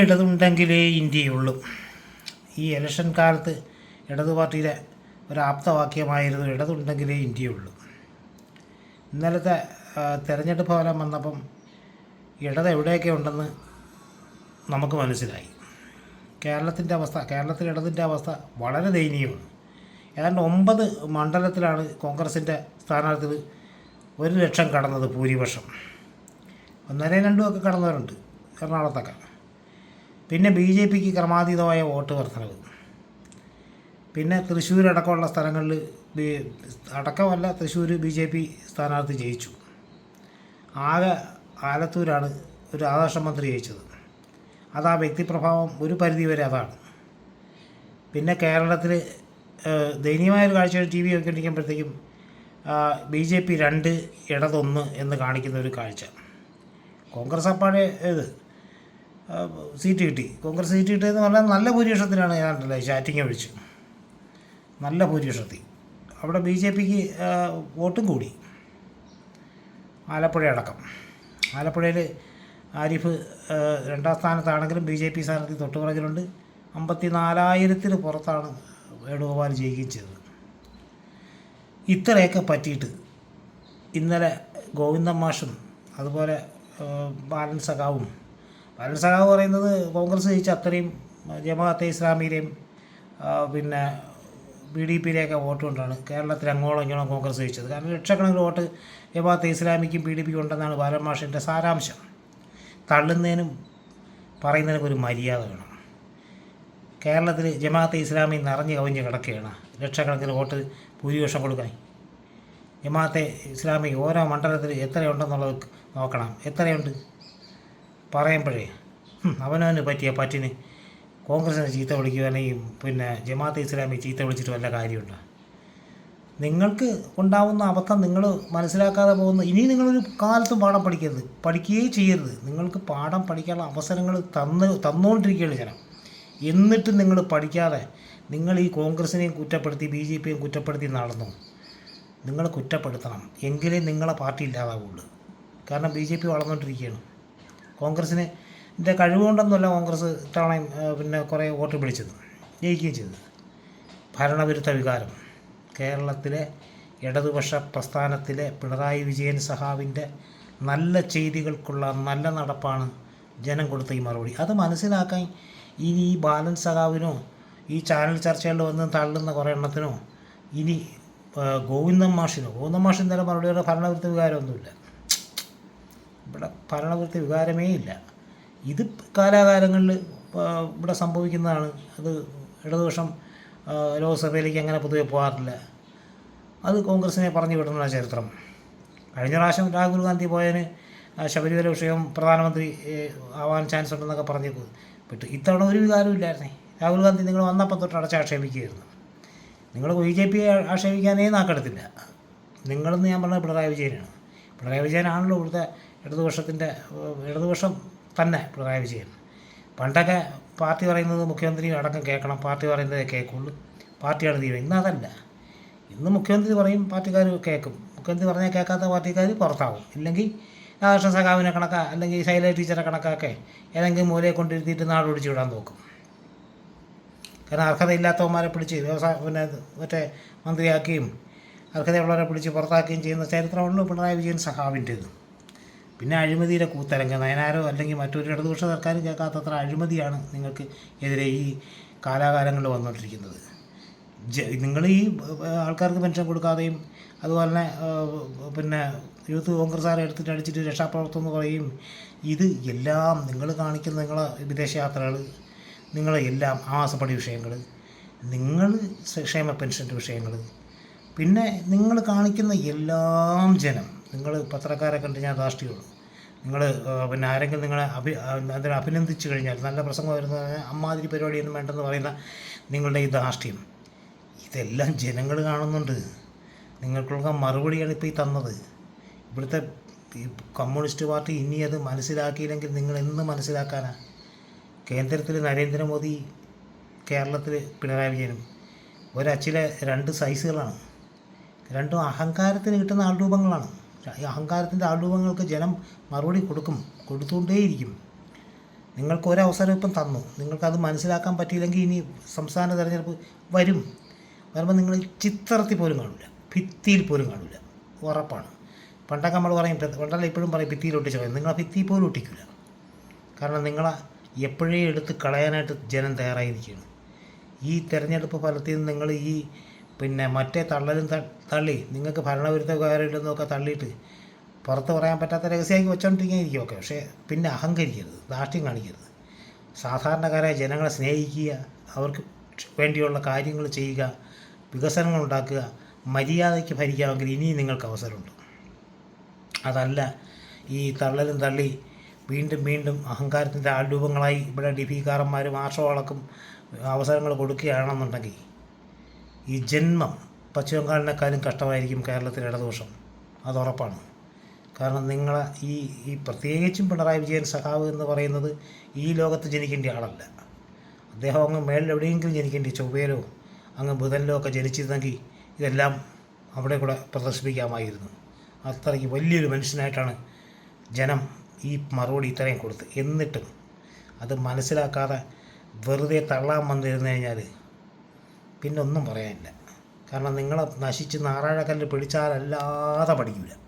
ഇടതുണ്ടെങ്കിലേ ഇന്ത്യയുള്ളൂ. ഈ ഇലക്ഷൻ കാലത്ത് ഇടതു പാർട്ടിയിലെ ഒരു ആപ്തവാക്യമായിരുന്നു ഇടതുണ്ടെങ്കിലേ ഇന്ത്യയുള്ളൂ. ഇന്നലത്തെ തെരഞ്ഞെടുപ്പ് ഫലം വന്നപ്പം ഇടത് എവിടെയൊക്കെ ഉണ്ടെന്ന് നമുക്ക് മനസ്സിലായി. കേരളത്തിന്റെ അവസ്ഥ കേരളത്തിൽ ഇടതിന്റെ അവസ്ഥ വളരെ ദയനീയമാണ്. ഏതാണ്ട് ഒമ്പത് മണ്ഡലത്തിലാണ് കോൺഗ്രസിന്റെ സ്ഥാനാർത്ഥികൾ ഒരു ലക്ഷം കടന്നത് ഭൂരിപക്ഷം. ഒന്നര രണ്ടുമൊക്കെ കടന്നവരുണ്ട് എറണാകുളത്തൊക്കെ. പിന്നെ ബി ജെ പിക്ക് ക്രമാതീതമായ വോട്ട് വർധനവ് പിന്നെ തൃശ്ശൂർ അടക്കമുള്ള സ്ഥലങ്ങളിൽ അടക്കമല്ല തൃശ്ശൂർ ബി ജെ പി സ്ഥാനാർത്ഥി ജയിച്ചു. ആകെ ആലത്തൂരാണ് ഒരു ആദർശ മന്ത്രി ജയിച്ചത്. അത് ആ വ്യക്തിപ്രഭാവം ഒരു പരിധി വരെ അതാണ്. പിന്നെ കേരളത്തിൽ ദയനീയമായൊരു കാഴ്ച ടി വി ഒക്കെ ഇരിക്കുമ്പോഴത്തേക്കും ബി ജെ പി രണ്ട് ഇടതൊന്ന് എന്ന് കാണിക്കുന്ന ഒരു കാഴ്ച. കോൺഗ്രസ് അപ്പാടെ ഇത് സീറ്റ് കിട്ടി. കോൺഗ്രസ് സീറ്റ് കിട്ടിയെന്ന് പറഞ്ഞാൽ നല്ല ഭൂരിപക്ഷത്തിനാണ് ഏതാണ്ടല്ലേ ചാറ്റിങ് ഒഴിച്ച് നല്ല ഭൂരിപക്ഷത്തിൽ. അവിടെ ബി ജെ പിക്ക് വോട്ടും കൂടി. ആലപ്പുഴ അടക്കം. ആലപ്പുഴയിൽ ആരിഫ് രണ്ടാം സ്ഥാനത്താണെങ്കിലും ബി ജെ പി സ്ഥാനത്ത് തൊട്ടുപുറകിലുണ്ട് അമ്പത്തി നാലായിരത്തിന് പുറത്താണ് വേണുഗോപാൽ ജയിക്കുകയും ചെയ്തത്. ഇത്രയൊക്കെ പറ്റിയിട്ട് ഇന്നലെ ഗോവിന്ദൻ മാഷും അതുപോലെ ബാലൻ സഖാവും ബാലൻ സഖാവ് പറയുന്നത് കോൺഗ്രസ് ജയിച്ച അത്രയും ജമാഅത്തെ ഇസ്ലാമിയിലെയും പിന്നെ ബി ഡി പിയിലെയൊക്കെ വോട്ട് കൊണ്ടാണ് കേരളത്തിൽ അങ്ങോളം ഇങ്ങോളം കോൺഗ്രസ് ജയിച്ചത്. കാരണം ലക്ഷക്കണക്കിന് വോട്ട് ജമാഅത്തെ ഇസ്ലാമിക്കും ബി ഡി പിക്കും ഉണ്ടെന്നാണ് ബാലൻ മാഷിന്റെ സാരാംശം. തള്ളുന്നതിനും പറയുന്നതിനും ഒരു മര്യാദ വേണം. കേരളത്തിൽ ജമാഅത്തെ ഇസ്ലാമി നിറഞ്ഞു കവിഞ്ഞ് കിടക്കുകയാണ് ലക്ഷക്കണക്കിന് വോട്ട് ഭൂരിപക്ഷം കൊടുക്കാൻ. ജമാഅത്തെ ഇസ്ലാമി ഓരോ മണ്ഡലത്തിൽ എത്രയുണ്ടെന്നുള്ളത് നോക്കണം. എത്രയുണ്ട്? പറയുമ്പോഴേ അവനവന് പറ്റിയ പറ്റിന് കോൺഗ്രസിനെ ചീത്ത വിളിക്കുക അല്ലെങ്കിൽ പിന്നെ ജമാഅത്ത് ഇസ്ലാമി ചീത്ത വിളിച്ചിട്ട് വല്ല കാര്യമുണ്ടോ? നിങ്ങൾക്ക് ഉണ്ടാവുന്ന അബദ്ധം നിങ്ങൾ മനസ്സിലാക്കാതെ പോകുന്ന ഇനി നിങ്ങളൊരു കാലത്തും പാഠം പഠിക്കരുത്. പഠിക്കുകയേ ചെയ്യരുത്. നിങ്ങൾക്ക് പാഠം പഠിക്കാനുള്ള അവസരങ്ങൾ തന്ന് തന്നുകൊണ്ടിരിക്കുകയാണ് ജനം. എന്നിട്ട് നിങ്ങൾ പഠിക്കാതെ നിങ്ങൾ ഈ കോൺഗ്രസിനെയും കുറ്റപ്പെടുത്തി ബി ജെ പിയെയും കുറ്റപ്പെടുത്തി നടന്നു. നിങ്ങൾ കുറ്റപ്പെടുത്തണം. എങ്കിലേ നിങ്ങളെ പാർട്ടി ഇല്ലാതാവുള്ളൂ. കാരണം ബി ജെ പി വളർന്നുകൊണ്ടിരിക്കുകയാണ് കോൺഗ്രസ്സിന് ഇതിന്റെ കഴിവുകൊണ്ടൊന്നുമല്ല കോൺഗ്രസ് ഇത്തവണയും പിന്നെ കുറേ വോട്ട് പിടിച്ചത് ജയിക്കുകയും ചെയ്തത്. ഭരണവിരുദ്ധ വികാരം. കേരളത്തിലെ ഇടതുപക്ഷ പ്രസ്ഥാനത്തിലെ പിണറായി വിജയൻ സഹാവിന്റെ നല്ല ചെയ്തികൾക്കുള്ള നല്ല നടപ്പാണ് ജനം കൊടുത്ത ഈ മറുപടി. അത് മനസ്സിലാക്കാൻ ഇനി ഈ ബാലൻ സഖാവിനോ ഈ ചാനൽ ചർച്ചകളിൽ വന്ന് തള്ളുന്ന കുറേ എണ്ണത്തിനോ ഇനി ഗോവിന്ദൻ മാഷിനോ ഗോവിന്ദൻ മാഷിന് തന്നെ മറുപടിയുടെ ഭരണവിരുദ്ധ വികാരമൊന്നുമില്ല. ഇവിടെ ഭരണകൃത്യ വികാരമേ ഇല്ല. ഇത് കാലാകാലങ്ങളിൽ ഇവിടെ സംഭവിക്കുന്നതാണ്. അത് ഇടതുപക്ഷം ലോക്സഭയിലേക്ക് അങ്ങനെ പൊതുവെ പോകാറില്ല. അത് കോൺഗ്രസിനെ പറഞ്ഞു വിടുന്ന ചരിത്രം. കഴിഞ്ഞ പ്രാവശ്യം രാഹുൽ ഗാന്ധി പോയതിന് ശബരിമല വിഷയം പ്രധാനമന്ത്രി ആവാൻ ചാൻസ് ഉണ്ടെന്നൊക്കെ പറഞ്ഞു വിട്ടു ഇത്തവണ ഒരു വികാരവും ഇല്ലായിരുന്നേ. രാഹുൽ ഗാന്ധി നിങ്ങൾ വന്നപ്പോൾ തൊട്ട് അടച്ച് ആക്ഷേപിക്കുകയായിരുന്നു. നിങ്ങൾ ബി ജെ പിയെ ആക്ഷേപിക്കാനേ നാക്കെടുത്തില്ല. നിങ്ങളെന്ന് ഞാൻ പറഞ്ഞത് പിണറായി വിജയനാണ്. പിണറായി വിജയനാണല്ലോ ഇവിടുത്തെ ഇടതുപക്ഷത്തിന്റെ ഇടതുപക്ഷം തന്നെ പിണറായി വിജയൻ. പണ്ടൊക്കെ പാർട്ടി പറയുന്നത് മുഖ്യമന്ത്രി അടക്കം കേൾക്കണം പാർട്ടി പറയുന്നതേ കേൾക്കുള്ളൂ. പാർട്ടിയാണ് തീരുമാനം ഇന്ന് അതല്ല. ഇന്ന് മുഖ്യമന്ത്രി പറയും പാർട്ടിക്കാർ കേൾക്കും. മുഖ്യമന്ത്രി പറഞ്ഞാൽ കേൾക്കാത്ത പാർട്ടിക്കാർ പുറത്താവും. ഇല്ലെങ്കിൽ രാധാകൃഷ്ണ സഖാവിനെ കണക്കാ അല്ലെങ്കിൽ ശൈല ടീച്ചറെ കണക്കാക്കെ ഏതെങ്കിലും മൂലയെ കൊണ്ടിരുത്തിയിട്ട് നാട് ഒടിച്ചു വിടാൻ നോക്കും. കാരണം അർഹതയില്ലാത്തവന്മാരെ പിടിച്ച് വ്യവസായ പിന്നെ മറ്റേ മന്ത്രിയാക്കുകയും അർഹതയുള്ളവരെ പിടിച്ച് പുറത്താക്കുകയും ചെയ്യുന്ന ചരിത്രമാണല്ലോ പിണറായി വിജയൻ സഹാവിന്റേത് പിന്നെ അഴിമതിയുടെ കൂത്തരങ്ക നയനാരോ അല്ലെങ്കിൽ മറ്റൊരു ഇടതുപക്ഷ സർക്കാരും കേൾക്കാത്തത്ര അഴിമതിയാണ് നിങ്ങൾക്ക് എതിരെ ഈ കാലാകാലങ്ങളിൽ വന്നുകൊണ്ടിരിക്കുന്നത്. നിങ്ങൾ ഈ ആൾക്കാർക്ക് പെൻഷൻ കൊടുക്കാതെയും അതുപോലെ തന്നെ പിന്നെ യൂത്ത് കോൺഗ്രസ്സുകാരെ എടുത്തിട്ട് അടിച്ചിട്ട് രക്ഷാപ്രവർത്തനം എന്ന് പറയും. ഇത് എല്ലാം നിങ്ങൾ കാണിക്കുന്ന നിങ്ങളെ വിദേശയാത്രകൾ നിങ്ങളെ എല്ലാം ആവാസപ്പടി വിഷയങ്ങൾ നിങ്ങൾ ക്ഷേമ പെൻഷന്റെ വിഷയങ്ങൾ പിന്നെ നിങ്ങൾ കാണിക്കുന്ന എല്ലാം ജനം നിങ്ങൾ പത്രക്കാരെ കണ്ട് ഞാൻ ധാഷ്ടിയുള്ളൂ നിങ്ങൾ പിന്നെ ആരെങ്കിലും നിങ്ങളെ അഭി അഭിനന്ദിച്ചു കഴിഞ്ഞാൽ നല്ല പ്രസംഗം വരുന്ന അമ്മാതിരി പരിപാടിയൊന്നും വേണ്ടെന്ന് പറയുന്ന നിങ്ങളുടെ ഈ ധാഷ്ട്യം ഇതെല്ലാം ജനങ്ങൾ കാണുന്നുണ്ട്. നിങ്ങൾക്കുള്ള മറുപടിയാണ് ഇപ്പോൾ ഈ തന്നത്. ഇവിടുത്തെ ഈ കമ്മ്യൂണിസ്റ്റ് പാർട്ടി ഇനി അത് മനസ്സിലാക്കിയില്ലെങ്കിൽ നിങ്ങൾ എന്ന് മനസ്സിലാക്കാനാ? കേന്ദ്രത്തിൽ നരേന്ദ്രമോദി കേരളത്തിൽ പിണറായി വിജയനും. ഒരച്ചിലെ രണ്ട് സൈസുകളാണ്. രണ്ടും അഹങ്കാരത്തിന് കിട്ടുന്ന ആൾരൂപങ്ങളാണ്. ഈ അഹങ്കാരത്തിന്റെ ആൾരൂപങ്ങൾക്ക് ജനം മറുപടി കൊടുക്കും കൊടുത്തുകൊണ്ടേയിരിക്കും. നിങ്ങൾക്ക് ഒരവസരം ഇപ്പം തന്നു. നിങ്ങൾക്കത് മനസ്സിലാക്കാൻ പറ്റിയില്ലെങ്കിൽ ഇനി സംസ്ഥാന തിരഞ്ഞെടുപ്പ് വരും. വരുമ്പോൾ നിങ്ങൾ ചിത്രത്തിൽ പോലും കാണില്ല. ഭിത്തിയിൽ പോലും കാണില്ല. ഉറപ്പാണ്. പണ്ടൊക്കെ നമ്മൾ പറയും പണ്ടല്ല ഇപ്പോഴും പറയും ഭിത്തിയിൽ ഒട്ടിച്ച് പറയും നിങ്ങളെ ഭിത്തിയിൽ പോലും ഒട്ടിക്കില്ല. കാരണം നിങ്ങളെ എപ്പോഴേ എടുത്ത് കളയാനായിട്ട് ജനം തയ്യാറായിരിക്കുകയാണ്. ഈ തെരഞ്ഞെടുപ്പ് ഫലത്തിൽ നിന്ന് നിങ്ങൾ ഈ പിന്നെ മറ്റേ തള്ളലും തള്ളി നിങ്ങൾക്ക് ഭരണവിരുദ്ധ കാര്യമില്ലെന്നൊക്കെ തള്ളിയിട്ട് പുറത്ത് പറയാൻ പറ്റാത്ത രഹസ്യമാക്കി വെച്ചോണ്ടിരിക്കായിരിക്കും ഒക്കെ. പക്ഷേ പിന്നെ അഹങ്കരിക്കരുത് ധാർഷ്ട്യം കാണിക്കരുത്. സാധാരണക്കാരായ ജനങ്ങളെ സ്നേഹിക്കുക അവർക്ക് വേണ്ടിയുള്ള കാര്യങ്ങൾ ചെയ്യുക വികസനങ്ങൾ ഉണ്ടാക്കുക മര്യാദയ്ക്ക് ഭരിക്കാമെങ്കിൽ ഇനിയും നിങ്ങൾക്ക് അവസരമുണ്ട്. അതല്ല ഈ തള്ളലും തള്ളി വീണ്ടും വീണ്ടും അഹങ്കാരത്തിന്റെ ആൾരൂപങ്ങളായി ഇവിടെ ഡിഫിക്കാരന്മാരും ആർഷോളക്കും അവസരങ്ങൾ കൊടുക്കുകയാണെന്നുണ്ടെങ്കിൽ ഈ ജന്മം പശ്ചിമ ബംഗാളിനേക്കാളും കഷ്ടമായിരിക്കും കേരളത്തിലെ ഇടദോഷം അത് ഉറപ്പാണ്. കാരണം നിങ്ങളെ ഈ ഈ പ്രത്യേകിച്ചും പിണറായി വിജയൻ സഖാവ് എന്ന് പറയുന്നത് ഈ ലോകത്ത് ജനിക്കേണ്ട ആളല്ല. അദ്ദേഹം അങ്ങ് മേളിൽ എവിടെയെങ്കിലും ജനിക്കേണ്ടി ചൊവ്വയിലോ അങ്ങ് ബുധനിലോ ഒക്കെ ജനിച്ചിരുന്നെങ്കിൽ ഇതെല്ലാം അവിടെ കൂടെ പ്രദർശിപ്പിക്കാമായിരുന്നു. അത്രയ്ക്ക് വലിയൊരു മനുഷ്യനായിട്ടാണ് ജനം ഈ മറുപടി ഇത്രയും കൊടുത്ത്. എന്നിട്ടും അത് മനസ്സിലാക്കാതെ വെറുതെ തള്ളാൻ വന്നിരുന്നു കഴിഞ്ഞാൽ പിന്നെ ഒന്നും പറയാനില്ല. കാരണം നിങ്ങളെ നശിച്ച് നാറാഴക്കല്ല് പിടിച്ചാലല്ലാതെ പഠിക്കില്ല